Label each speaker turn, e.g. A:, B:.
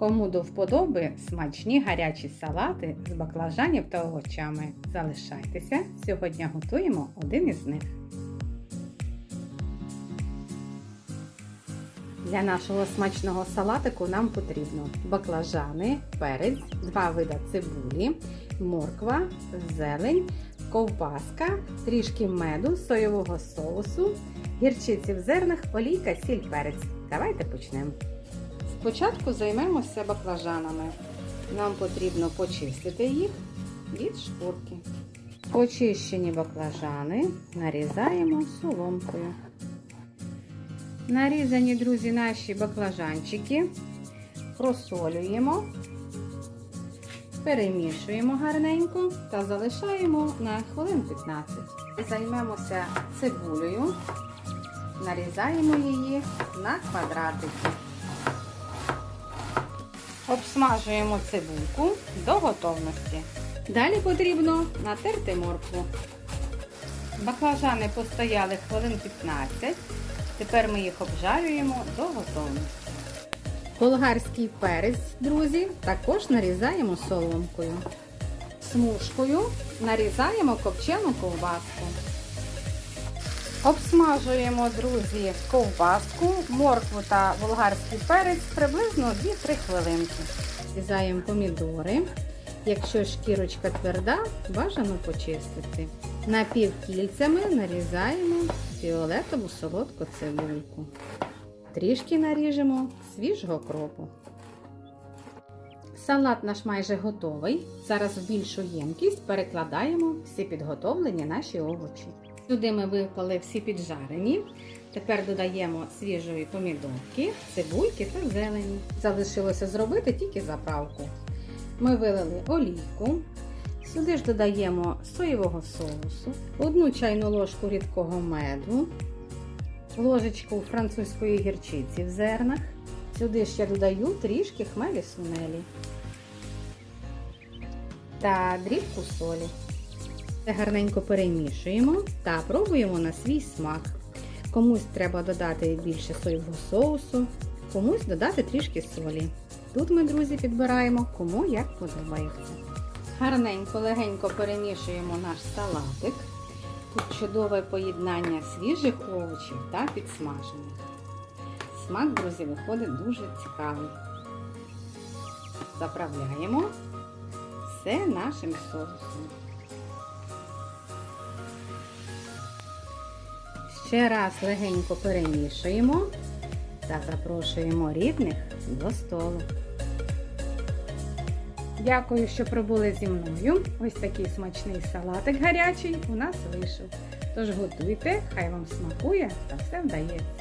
A: Кому до вподоби смачні гарячі салати з баклажанів та овочами. Залишайтеся. Сьогодні готуємо один із них. Для нашого смачного салатику нам потрібно баклажани, перець, два вида цибулі, морква, зелень, ковбаска, трішки меду, соєвого соусу, гірчиці в зернах, олійка, сіль, перець. Давайте почнемо. Спочатку займемося баклажанами. Нам потрібно почистити їх від шкурки. Очищені баклажани нарізаємо соломкою. Нарізані, друзі, наші баклажанчики просолюємо, перемішуємо гарненько та залишаємо на хвилин 15. Займемося цибулею, нарізаємо її на квадратики. Обсмажуємо цибульку до готовності. Далі потрібно натерти моркву. Баклажани постояли хвилин 15. Тепер ми їх обжарюємо до готовності. Болгарський перець, друзі, також нарізаємо соломкою. Смужкою нарізаємо копчену ковбаску. Обсмажуємо, друзі, ковбаску, моркву та болгарський перець приблизно 2-3 хвилинки. Різаємо помідори. Якщо шкірочка тверда, бажано почистити. Напівкільцями нарізаємо фіолетову солодку цибульку. Трішки наріжемо свіжого кропу. Салат наш майже готовий. Зараз в більшу ємкість перекладаємо всі підготовлені наші овочі. Сюди ми випали всі піджарені. Тепер додаємо свіжої помідорки, цибульки та зелені. Залишилося зробити тільки заправку. Ми вилили олійку. Сюди ж додаємо соєвого соусу, одну чайну ложку рідкого меду, ложечку французької гірчиці в зернах. Сюди я додаю трішки хмелі сунелі та дрібку солі. Це гарненько перемішуємо та пробуємо на свій смак. Комусь треба додати більше соєвого соусу, комусь додати трішки солі. Тут ми, друзі, підбираємо кому як подобається. Гарненько, легенько перемішуємо наш салатик. Тут чудове поєднання свіжих овочів та підсмажених. Смак, друзі, виходить дуже цікавий. Заправляємо все нашим соусом. Ще раз легенько перемішуємо та запрошуємо рідних до столу. Дякую, що пробули зі мною. Ось такий смачний салатик гарячий у нас вийшов. Тож готуйте, хай вам смакує та все вдається.